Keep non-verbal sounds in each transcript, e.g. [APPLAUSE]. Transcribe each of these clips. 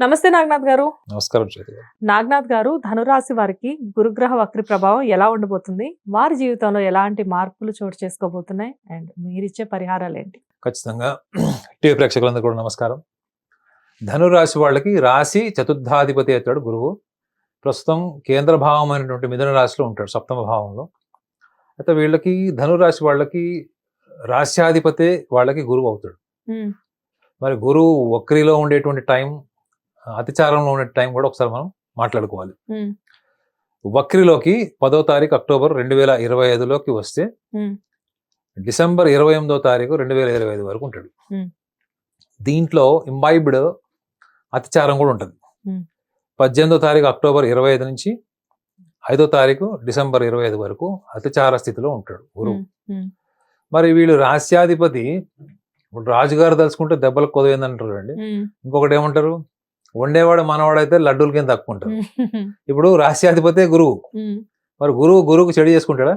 నమస్తే నాగనాథ్ గారు. నమస్కారం నాగనాథ్ గారు ధనురాశి వారికి గురుగ్రహ వక్రి ప్రభావం ఎలా ఉండబోతుంది? వారి జీవితంలో ఎలాంటి మార్పులు చోటు చేసుకోబోతున్నాయి? అండ్ మీరిచ్చే పరిహారాలు ఏంటి? ఖచ్చితంగా. టీవీ ప్రేక్షకులందరూ కూడా నమస్కారం. ధనురాశి వాళ్ళకి రాశి చతుర్థాధిపతి అవుతాడు గురువు. ప్రస్తుతం కేంద్ర భావం అయినటువంటి మిథున రాశిలో ఉంటాడు సప్తమ భావంలో. అయితే వీళ్ళకి ధనురాశి వాళ్ళకి రాశ్యాధిపతే వాళ్ళకి గురువు అవుతాడు. మరి గురువు వక్రిలో ఉండేటువంటి టైం అతిచారంలో ఉండే టైం కూడా ఒకసారి మనం మాట్లాడుకోవాలి. వక్రిలోకి పదో తారీఖు అక్టోబర్ రెండు వేల ఇరవై ఐదులోకి వస్తే డిసెంబర్ ఇరవై ఎనిమిదో తారీఖు రెండు వేల ఇరవై ఐదు వరకు ఉంటాడు. దీంట్లో ఇంబైబ్డ్ అతిచారం కూడా ఉంటుంది. పద్దెనిమిదో తారీఖు అక్టోబర్ ఇరవై ఐదు నుంచి ఐదో తారీఖు డిసెంబర్ ఇరవై ఐదు వరకు అతిచార స్థితిలో ఉంటాడు గురువు. మరి వీళ్ళు రాస్యాధిపతి ఇప్పుడు రాజుగారు తలుచుకుంటే దెబ్బలకు కొదవేందంటారు అండి ఇంకొకటి ఏమంటారు? వండేవాడు మనవాడైతే లడ్డూల కింద తక్కువ ఉంటారు [LAUGHS] ఇప్పుడు రాస్యాధిపతే గురువు. మరి గురువు గురువుకు చెడు చేసుకుంటాడా?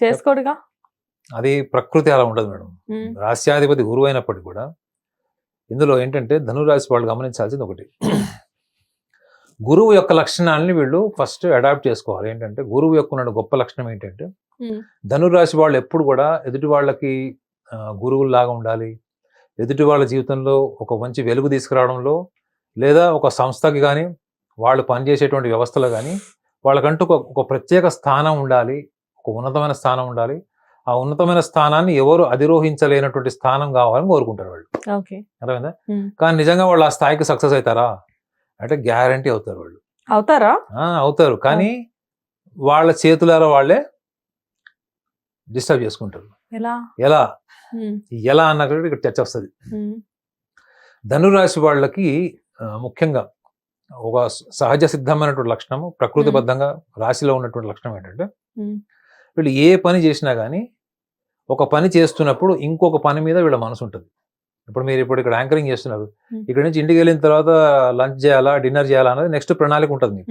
చేసుకోడుగా? అది ప్రకృతి అలా ఉండదు మేడం. రాస్యాధిపతి గురువు అయినప్పటికీ కూడా ఇందులో ఏంటంటే ధనురాశి వాళ్ళు గమనించాల్సింది ఒకటి. గురువు యొక్క లక్షణాలని వీళ్ళు ఫస్ట్ అడాప్ట్ చేసుకోవాలి. ఏంటంటే గురువు యొక్క ఉన్న గొప్ప లక్షణం ఏంటంటే ధనురాశి వాళ్ళు ఎప్పుడు కూడా ఎదుటి వాళ్ళకి గురువుల్లాగా ఉండాలి. ఎదుటి వాళ్ళ జీవితంలో ఒక మంచి వెలుగు తీసుకురావడంలో లేదా ఒక సంస్థకి కానీ వాళ్ళు పనిచేసేటువంటి వ్యవస్థలో కానీ వాళ్ళకంటూ ఒక ప్రత్యేక స్థానం ఉండాలి ఒక ఉన్నతమైన స్థానం ఉండాలి. ఆ ఉన్నతమైన స్థానాన్ని ఎవరు అధిరోహించలేనటువంటి స్థానం కావాలని కోరుకుంటారు వాళ్ళు. అర్థమైందా. కానీ నిజంగా వాళ్ళు ఆ స్థాయికి సక్సెస్ అవుతారా? అంటే గ్యారంటీ అవుతారు వాళ్ళు. అవుతారా? అవుతారు. కానీ వాళ్ళ చేతులారా వాళ్ళే డిస్టర్బ్ చేసుకుంటారు. ఎలా? ఎలా? ఎలా అన్నట్టు ఇక్కడ చర్చ వస్తుంది. ధనురాశి వాళ్ళకి ముఖ్యంగా ఒక సహజ సిద్ధమైనటువంటి లక్షణము ప్రకృతిబద్ధంగా రాశిలో ఉన్నటువంటి లక్షణం ఏంటంటే వీళ్ళు ఏ పని చేసినా కానీ ఒక పని చేస్తున్నప్పుడు ఇంకొక పని మీద వీళ్ళ మనసు ఉంటుంది. ఇప్పుడు మీరు ఇప్పుడు ఇక్కడ యాంకరింగ్ చేస్తున్నారు. ఇక్కడ నుంచి ఇంటికి వెళ్ళిన తర్వాత లంచ్ చేయాలా డిన్నర్ చేయాలా అనేది నెక్స్ట్ ప్రణాళిక ఉంటుంది మీకు.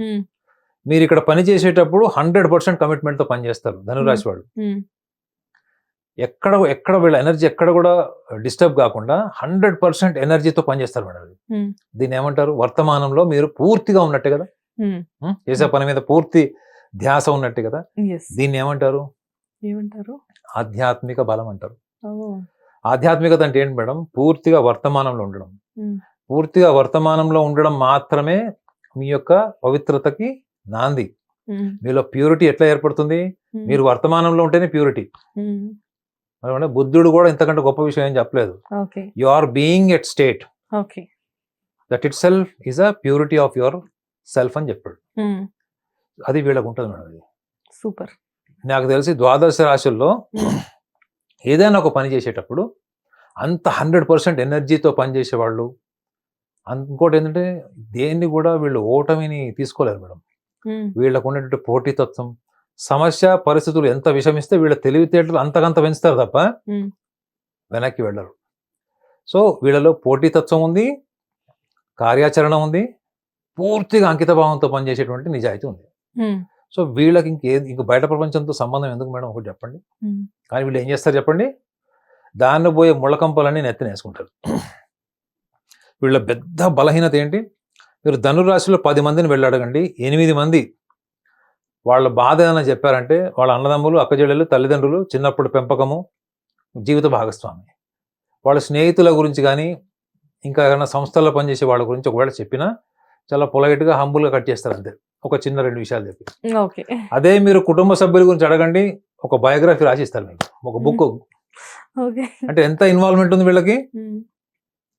మీరు ఇక్కడ పని చేసేటప్పుడు హండ్రెడ్ పర్సెంట్ కమిట్మెంట్తో పని చేస్తారు ధనురాశి వాళ్ళు. ఎక్కడ ఎక్కడ వీళ్ళ ఎనర్జీ ఎక్కడ కూడా డిస్టర్బ్ కాకుండా హండ్రెడ్ పర్సెంట్ ఎనర్జీతో పనిచేస్తారు మేడం దీన్ని ఏమంటారు? వర్తమానంలో మీరు పూర్తిగా ఉన్నట్టే కదా? చేసే పని మీద పూర్తి ధ్యాస ఉన్నట్టే కదా. దీన్ని ఏమంటారు? ఏమంటారు? ఆధ్యాత్మిక బలం అంటారు. ఆధ్యాత్మికత అంటే ఏంటి మేడం? పూర్తిగా వర్తమానంలో ఉండడం. పూర్తిగా వర్తమానంలో ఉండడం మాత్రమే మీ యొక్క పవిత్రతకి నాంది. మీలో ప్యూరిటీ ఎట్లా ఏర్పడుతుంది? మీరు వర్తమానంలో ఉంటేనే ప్యూరిటీ. అంటే బుద్ధుడు కూడా ఇంతకంటే గొప్ప విషయం ఏం చెప్పలేదు. You are being at state okay. That itself is a purity of yourself అని చెప్పాడు. అది వీళ్ళకు ఉంటుంది మేడం అది. సూపర్. నాకు తెలిసి ద్వాదశ రాశుల్లో ఏదైనా ఒక పని చేసేటప్పుడు అంత హండ్రెడ్ పర్సెంట్ ఎనర్జీతో పనిచేసేవాళ్ళు ఇంకోటి ఏంటంటే దేన్ని కూడా వీళ్ళు ఓటమిని తీసుకోలేరు మేడం. వీళ్ళకు ఉన్నటువంటి పోటీతత్వం సమస్య పరిస్థితులు ఎంత విషమిస్తే వీళ్ళ తెలివితేటలు అంతకంత పెంచుతారు తప్ప వెనక్కి వెళ్ళరు. సో వీళ్ళలో పోటీతత్వం ఉంది కార్యాచరణ ఉంది పూర్తిగా అంకిత భావంతో పనిచేసేటువంటి నిజాయితీ ఉంది. సో వీళ్ళకి ఇంకే ఇంక బయట ప్రపంచంతో సంబంధం ఎందుకు మేడం? ఒకటి చెప్పండి. కానీ వీళ్ళు ఏం చేస్తారు చెప్పండి? దాన్ని పోయే ముళ్ళకంపలన్నీ నెత్తిన వేసుకుంటారు. వీళ్ళ పెద్ద బలహీనత ఏంటి? మీరు ధనురాశిలో పది మందిని వెళ్ళి అడగండి ఎనిమిది మంది వాళ్ళ బాధ ఏదైనా చెప్పారంటే వాళ్ళ అన్నదమ్ములు అక్కచెల్లెలు తల్లిదండ్రులు చిన్నప్పుడు పెంపకము జీవిత భాగస్వామి. వాళ్ళ స్నేహితుల గురించి కానీ ఇంకా ఏదైనా సంస్థల్లో పనిచేసే వాళ్ళ గురించి ఒకవేళ చెప్పినా చాలా పొలైట్గా హంబుల్గా కట్ చేస్తారు అంతే. ఒక చిన్న రెండు విషయాలు చెప్పి. ఓకే. అదే మీరు కుటుంబ సభ్యుల గురించి అడగండి ఒక బయోగ్రఫీ రాసిస్తారు మీకు ఒక బుక్. ఓకే. అంటే ఎంత ఇన్వాల్వ్మెంట్ ఉంది వీళ్ళకి?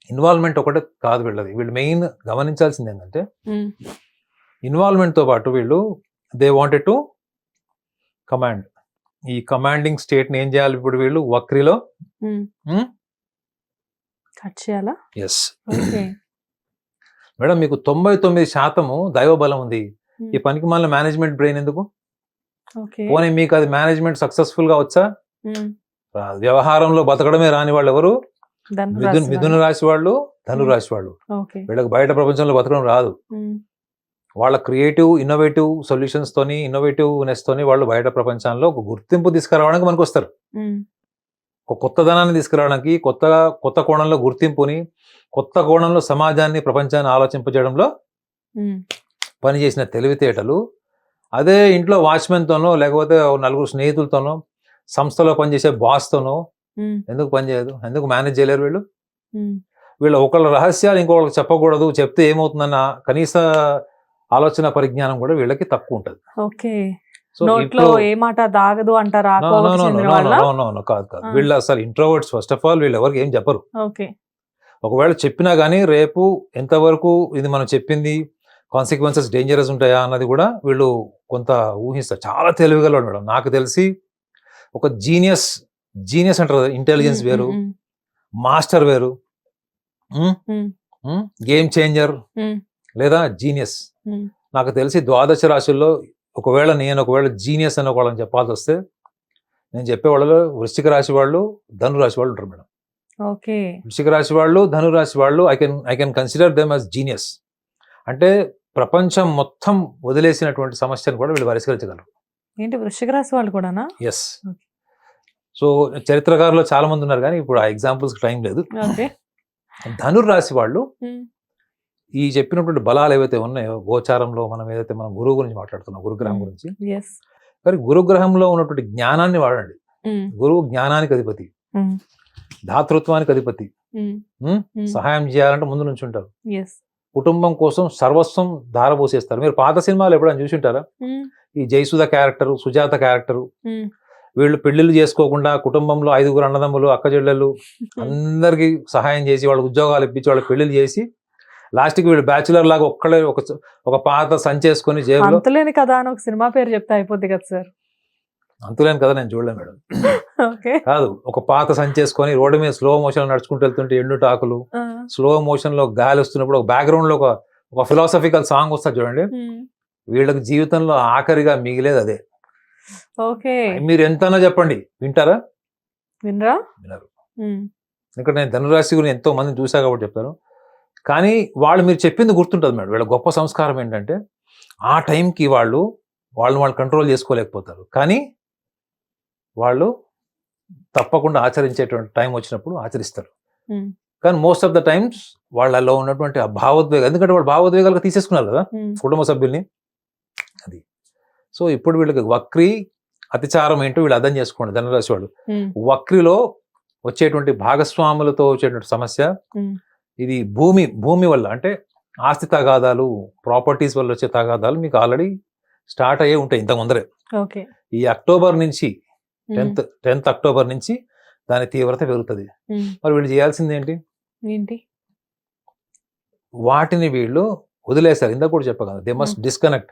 ఇన్వాల్వ్మెంట్ ఒకటే కాదు వీళ్ళది. వీళ్ళు మెయిన్ గమనించాల్సింది ఏంటంటే ఇన్వాల్వ్మెంట్తో పాటు వీళ్ళు దే వాంటెడ్ టు కమాండ్ ఈ కమాండింగ్ స్టేట్ని ఏం చేయాలి ఇప్పుడు వీళ్ళు? వక్రిలో. కట్ చేయాలా? ఎస్ మేడం [CLEARS THROAT] మీకు తొంభై తొమ్మిది శాతము దైవ బలం ఉంది. ఉమ్, ఈ పనికి మళ్ళీ మేనేజ్మెంట్ బ్రెయిన్ ఎందుకు? పోనీ మీకు అది మేనేజ్మెంట్ సక్సెస్ఫుల్గా వచ్చా. వ్యవహారంలో బతకడమే రాని వాళ్ళు ఎవరు? మిథున రాశి వాళ్ళు ధను రాశి వాళ్ళు. వీళ్ళకి బయట ప్రపంచంలో బతకడం రాదు. వాళ్ళ క్రియేటివ్ ఇన్నోవేటివ్ సొల్యూషన్స్ తోని ఇన్నోవేటివ్నెస్ తోని వాళ్ళు బయట ప్రపంచంలో ఒక గుర్తింపు తీసుకురావడానికి మనకు వస్తారు ఒక కొత్తదనాన్ని తీసుకురావడానికి కొత్తగా కొత్త కోణంలో గుర్తింపుని కొత్త కోణంలో సమాజాన్ని ప్రపంచాన్ని ఆలోచింపజేయడంలో పనిచేసిన తెలివితేటలు అదే ఇంట్లో వాచ్మెన్తోనో లేకపోతే నలుగురు స్నేహితులతోనో సంస్థలో పనిచేసే బాస్తోనో ఎందుకు పనిచేయదు ఎందుకు మేనేజ్ చేయలేరు వీళ్ళు? వీళ్ళ ఒకళ్ళ రహస్యాలు ఇంకొకళ్ళకి చెప్పకూడదు చెప్తే ఏమవుతుందన్న కనీస ఆలోచన పరిజ్ఞానం కూడా వీళ్ళకి తక్కువ ఉంటుంది. ఓకే. నోట్లో ఏ మాట దాగదు అంటారా కాదు కాదు. వీళ్ళు అసలు ఇంట్రోవర్డ్స్ ఫస్ట్ ఆఫ్ ఆల్ వీళ్ళు ఎవరికి ఏం చెప్పరు. ఓకే. ఒకవేళ చెప్పినా కానీ రేపు ఎంతవరకు ఇది మనం చెప్పింది కాన్సిక్వెన్సెస్ డేంజరస్ ఉంటాయా అన్నది కూడా వీళ్ళు కొంత ఊహిస్తారు. చాలా తెలివిగల మేడం. నాకు తెలిసి ఒక జీనియస్ జీనియస్ అంటారు ఇంటెలిజెన్స్ వేరు మాస్టర్ వేరు గేమ్ చేంజర్ లేదా జీనియస్ ఉమ్. నాకు తెలిసి ద్వాదశ రాశుల్లో ఒకవేళ నేను ఒకవేళ జీనియస్ అని ఒకళ్ళని చెప్పాల్సి వస్తే నేను చెప్పే వాళ్ళలో వృశ్చిక రాశి వాళ్ళు ధను రాశి వాళ్ళు ఉంటారు మేడం. ఓకే. వృశ్చిక రాశి వాళ్ళు ధను రాశి వాళ్ళు I can I can consider them as genius అంటే ప్రపంచం మొత్తం వదిలేసినటువంటి సమస్యను కూడా వీళ్ళు పరిష్కరించగలరు. ఏంటి వృశ్చిక రాశి వాళ్ళు కూడానా? ఎస్. సో చరిత్రకారులు చాలా మంది ఉన్నారు కానీ ఇప్పుడు ఆ ఎగ్జాంపుల్స్ టైం లేదు. ఓకే. ధనుర్రాశి వాళ్ళు ఉమ్, ఈ చెప్పినటువంటి బలాలు ఏవైతే ఉన్నాయో గోచారంలో మనం ఏదైతే మనం గురువు గురించి మాట్లాడుతున్నాం గురుగ్రహం. గురించి కానీ గురుగ్రహంలో ఉన్నటువంటి జ్ఞానాన్ని వాడండి. గురువు జ్ఞానానికి అధిపతి. దాతృత్వానికి అధిపతి. సహాయం చేయాలంటే ముందు నుంచి ఉంటారు. కుటుంబం కోసం సర్వస్వం ధారపోసేస్తారు మీరు పాత సినిమాలు ఎప్పుడైనా చూసి ఉంటారా? ఈ జయసుధ క్యారెక్టర్ సుజాత క్యారెక్టర్. వీళ్ళు పెళ్ళిళ్ళు చేసుకోకుండా కుటుంబంలో ఐదుగురు అన్నదమ్ములు అక్క చెల్లెళ్ళు [LAUGHS] అందరికి సహాయం చేసి వాళ్ళకి ఉద్యోగాలు ఇప్పించి వాళ్ళకి పెళ్ళిళ్ళు చేసి లాస్ట్కి వీళ్ళు బ్యాచులర్ లాగా ఒక్కడే ఒక ఒక పాత సంచేసుకొని జేబులో అంతులేని కదా అని ఒక సినిమా పేరు చెప్తే అయిపోద్ది కదా సార్. అంతులేను కదా నేను చూడలేను మేడం. కాదు ఒక పాత సంచేసుకొని రోడ్డు మీద స్లో మోషన్ నడుచుకుంటూ వెళ్తుంటే ఎండుటాకులు ఆ, స్లో మోషన్లో గాలి వస్తున్నప్పుడు ఒక బ్యాక్గ్రౌండ్లో ఒక ఒక ఫిలాసఫికల్ సాంగ్ వస్తుంది చూడండి. వీళ్ళకి జీవితంలో ఆఖరిగా మిగిలేది అదే. ఓకే. మీరు ఎంతనా చెప్పండి. వింటారా? వినరా? వినరు. ఇక్కడ నేను ధనురాశి గురించి ఎంతో మందిని చూసా కాబట్టి చెప్తాను. కానీ వాళ్ళు మీరు చెప్పింది గుర్తుంటుంది మేడం. వీళ్ళ గొప్ప సంస్కారం ఏంటంటే ఆ టైంకి వాళ్ళు వాళ్ళు వాళ్ళు కంట్రోల్ చేసుకోలేకపోతారు. కానీ వాళ్ళు తప్పకుండా ఆచరించేటువంటి టైం వచ్చినప్పుడు ఆచరిస్తారు. కానీ మోస్ట్ ఆఫ్ ద టైమ్స్ వాళ్ళలో ఉన్నటువంటి ఆ భావోద్వేగం ఎందుకంటే వాళ్ళు భావోద్వేగాలుగా తీసేసుకున్నారు కదా కుటుంబ సభ్యుల్ని. అది. సో ఇప్పుడు వీళ్ళకి వక్రి అతిచారం ఏంటో వీళ్ళు అర్థం చేసుకోండి ధనురాశి వాళ్ళు. వక్రిలో వచ్చేటువంటి భాగస్వాములతో వచ్చేటువంటి సమస్య ఇది భూమి భూమి వల్ల అంటే ఆస్తి తగాదాలు ప్రాపర్టీస్ వల్ల వచ్చే తగాదాలు మీకు ఆల్రెడీ స్టార్ట్ అయ్యే ఉంటాయి ఇంత ముందరే. ఓకే. ఈ అక్టోబర్ నుంచి టెన్త్ టెన్త్ అక్టోబర్ నుంచి దాని తీవ్రత పెరుగుతుంది. మరి వీళ్ళు చేయాల్సింది ఏంటి? ఏంటి? వాటిని వీళ్ళు వదిలేశారు. ఇందాక కూడా చెప్పగలరు దే మస్ట్ డిస్కనెక్ట్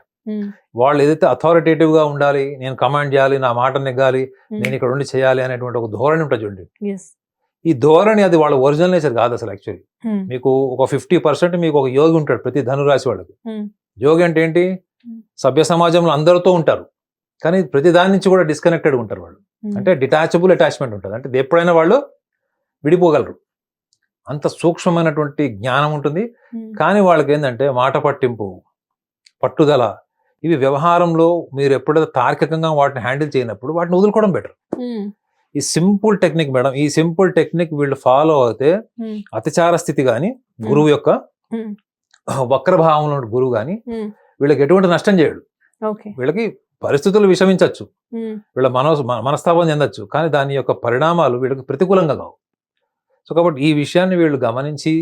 వాళ్ళు ఏదైతే authoritative గా ఉండాలి నేను కమాండ్ చేయాలి నా మాట నెగ్గాలి నేను ఇక్కడ ఉండి చేయాలి అనేటువంటి ఒక ధోరణి ఉంటుంది చూడండి. Yes, ఈ ధోరణి అది వాళ్ళ ఒరిజినల్ నేచర్ కాదు అసలు యాక్చువల్లీ. మీకు ఒక ఫిఫ్టీ పర్సెంట్ మీకు ఒక యోగి ఉంటాడు ప్రతి ధనురాశి వాళ్ళకి. యోగి అంటే ఏంటి. సభ్య సమాజంలో అందరితో ఉంటారు. కానీ ప్రతి దాని నుంచి కూడా డిస్కనెక్టెడ్ ఉంటారు వాళ్ళు. అంటే డిటాచబుల్ అటాచ్మెంట్ ఉంటుంది. అంటే ఎప్పుడైనా వాళ్ళు విడిపోగలరు. అంత సూక్ష్మమైనటువంటి జ్ఞానం ఉంటుంది. కానీ వాళ్ళకి ఏంటంటే మాట పట్టింపు పట్టుదల ఇవి వ్యవహారంలో మీరు ఎప్పుడైతే తార్కికంగా వాటిని హ్యాండిల్ చేయనప్పుడు వాటిని వదులుకోవడం బెటర్ ఈ సింపుల్ టెక్నిక్ మేడం ఈ సింపుల్ టెక్నిక్ వీళ్ళు ఫాలో అయితే అతిచార స్థితి కానీ గురువు యొక్క వక్రభావంలో గురువు ఉమ్, వీళ్ళకి ఎటువంటి నష్టం చేయడు. వీళ్ళకి పరిస్థితులు విషమించవచ్చు వీళ్ళ మనో మనస్తాపం చెందొచ్చు. కానీ దాని యొక్క పరిణామాలు వీళ్ళకి ప్రతికూలంగా కావు. సో కాబట్టి ఈ విషయాన్ని వీళ్ళు గమనించి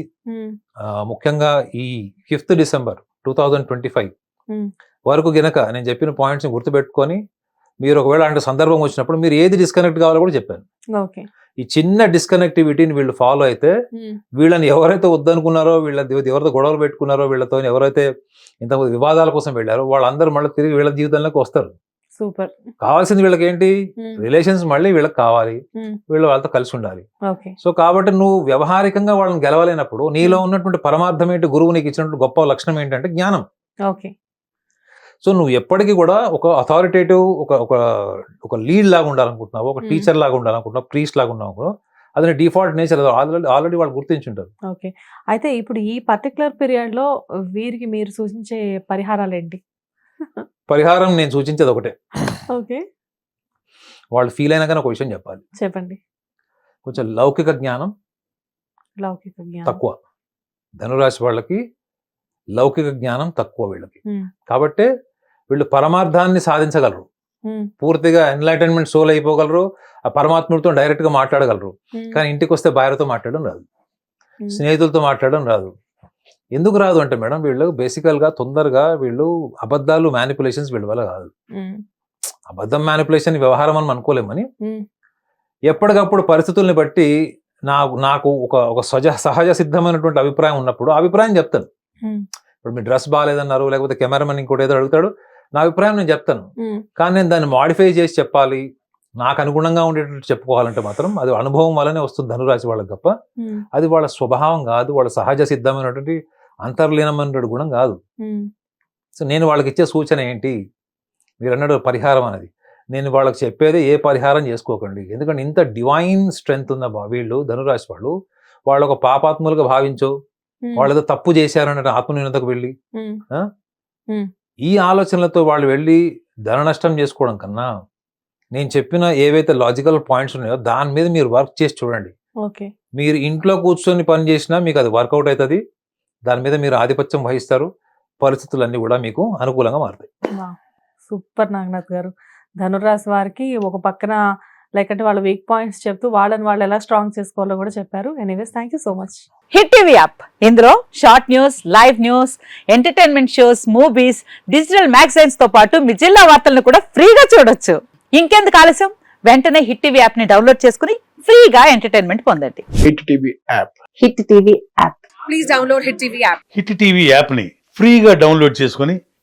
ముఖ్యంగా ఈ fifth December two thousand twenty five వరకు గినక నేను చెప్పిన పాయింట్స్ని గుర్తుపెట్టుకొని మీరు ఒకవేళ అంటే సందర్భం వచ్చినప్పుడు మీరు ఏది డిస్కనెక్ట్ కావాలో కూడా చెప్పాను ఈ చిన్న డిస్కనెక్టివిటీని వీళ్ళు ఫాలో అయితే వీళ్ళని ఎవరైతే వద్దనుకున్నారో వీళ్ళ ఎవరితో గొడవలు పెట్టుకున్నారో వీళ్ళతో ఎవరైతే ఇంత వివాదాల కోసం వెళ్ళారో వాళ్ళందరూ మళ్ళీ తిరిగి వీళ్ళ జీవితంలోకి వస్తారు. సూపర్. కావాల్సింది వీళ్ళకి ఏంటి రిలేషన్స్ మళ్ళీ వీళ్ళకి కావాలి. వీళ్ళు వాళ్ళతో కలిసి ఉండాలి. సో కాబట్టి నువ్వు వ్యవహారికంగా వాళ్ళని గెలవలేనప్పుడు నీలో ఉన్నటువంటి పరమార్థం ఏంటి? గురువు నీకు ఇచ్చినటువంటి గొప్ప లక్షణం ఏంటంటే జ్ఞానం. ఓకే. సో నువ్వు ఎప్పటికీ కూడా ఒక అథారిటేటివ్ ఒక ఒక ఒక లీడ్ లాగా ఉండాలనుకుంటున్నావు? ఒక. టీచర్ లాగా ఉండాలనుకుంటున్నావు? ప్రీస్ట్ లాగా ఉన్నావు అది డిఫాల్ట్ నేచర్ ఆల్రెడీ ఆల్రెడీ వాళ్ళు గుర్తించుంటారు. ఓకే. అయితే ఇప్పుడు ఈ పర్టికులర్ పీరియడ్లో వీరికి మీరు సూచించే పరిహారాలు ఏంటి? పరిహారం నేను సూచించేది ఒకటే. ఓకే. వాళ్ళు ఫీల్ అయినా కానీ ఒక విషయం చెప్పాలి. చెప్పండి. కొంచెం లౌకిక జ్ఞానం లౌకిక జ్ఞానం. తక్కువ. ధనురాశి వాళ్ళకి లౌకిక జ్ఞానం తక్కువ వీళ్ళకి. కాబట్టే వీళ్ళు పరమార్థాన్ని సాధించగలరు. పూర్తిగా ఎన్లైటన్మెంట్ సోల్ అయిపోగలరు. ఆ పరమాత్ముడితో డైరెక్ట్గా మాట్లాడగలరు కానీ ఇంటికి వస్తే భార్యతో మాట్లాడడం రాదు. స్నేహితులతో మాట్లాడడం రాదు. ఎందుకు రాదు అంటే మేడం వీళ్ళు బేసికల్గా తొందరగా వీళ్ళు అబద్ధాలు మ్యానిపులేషన్స్ వీళ్ళ వల్ల కాదు. అబద్ధం మ్యానిపులేషన్ వ్యవహారం అని అనుకోలేమని ఎప్పటికప్పుడు పరిస్థితుల్ని బట్టి నాకు నాకు ఒక ఒక సహజ సహజ సిద్ధమైనటువంటి అభిప్రాయం ఉన్నప్పుడు అభిప్రాయం చెప్తాను. ఇప్పుడు మీ డ్రెస్ బాగాలేదన్నారు లేకపోతే కెమెరామెన్ ఇంకోటి ఏదో అడుగుతాడు నా అభిప్రాయం నేను చెప్తాను. కానీ నేను దాన్ని మాడిఫై చేసి చెప్పాలి. నాకు అనుగుణంగా ఉండేటట్టు చెప్పుకోవాలంటే మాత్రం అది అనుభవం వల్లనే వస్తుంది ధనురాశి వాళ్ళకి తప్ప. ఉమ్, అది వాళ్ళ స్వభావం కాదు వాళ్ళ సహజ సిద్ధమైనటువంటి అంతర్లీనమైనటువంటి గుణం కాదు. సో నేను వాళ్ళకి ఇచ్చే సూచన ఏంటి? మీరు అన్నాడు పరిహారం అనేది. నేను వాళ్ళకి చెప్పేదే ఏ పరిహారం చేసుకోకండి. ఎందుకంటే ఇంత డివైన్ స్ట్రెంగ్త్ ఉన్న వీళ్ళు ధనురాశి వాళ్ళు వాళ్ళు ఒక పాపాత్ములుగా భావించో వాళ్ళు ఏదో తప్పు చేశారన్న ఆత్మన్యూనతకు వెళ్ళి ఉమ్, ఈ ఆలోచనలతో వాళ్ళు వెళ్ళి ధన నష్టం చేసుకోవడం కన్నా నేను చెప్పిన ఏవైతే లాజికల్ పాయింట్స్ ఉన్నాయో దాని మీద మీరు వర్క్ చేసి చూడండి. ఓకే. మీరు ఇంట్లో కూర్చొని పని చేసినా మీకు అది వర్కౌట్ అవుతుంది దాని మీద మీరు ఆధిపత్యం వహిస్తారు. పరిస్థితులన్నీ కూడా మీకు అనుకూలంగా మారుతాయి. సూపర్ నాగనాథ్ గారు. ధనురాశి వారికి ఒక పక్కన లేకంటే వాళ్ళ వీక్ పాయింట్స్ చెప్తూ వాళ్ళని వాళ్ళు ఎలా స్ట్రాంగ్ చేసుకోవాలో కూడా చెప్పారు. Anyways thank you so much Hit TV app ఇందులో short news live news entertainment shows movies digital మ్యాగజైన్స్తో పాటు మీ జిల్లా వార్తలను కూడా ఫ్రీగా చూడొచ్చు. ఇంకెందుకు ఆలస్యం? వెంటనే హిట్ టీవీ యాప్ని డౌన్లోడ్ చేసుకుని ఫ్రీగా ఎంటర్టైన్మెంట్ పొందండి. Hit TV app Hit TV app please download Hit TV app. Hit TV యాప్ని ఫ్రీగా డౌన్లోడ్ చేసుకొని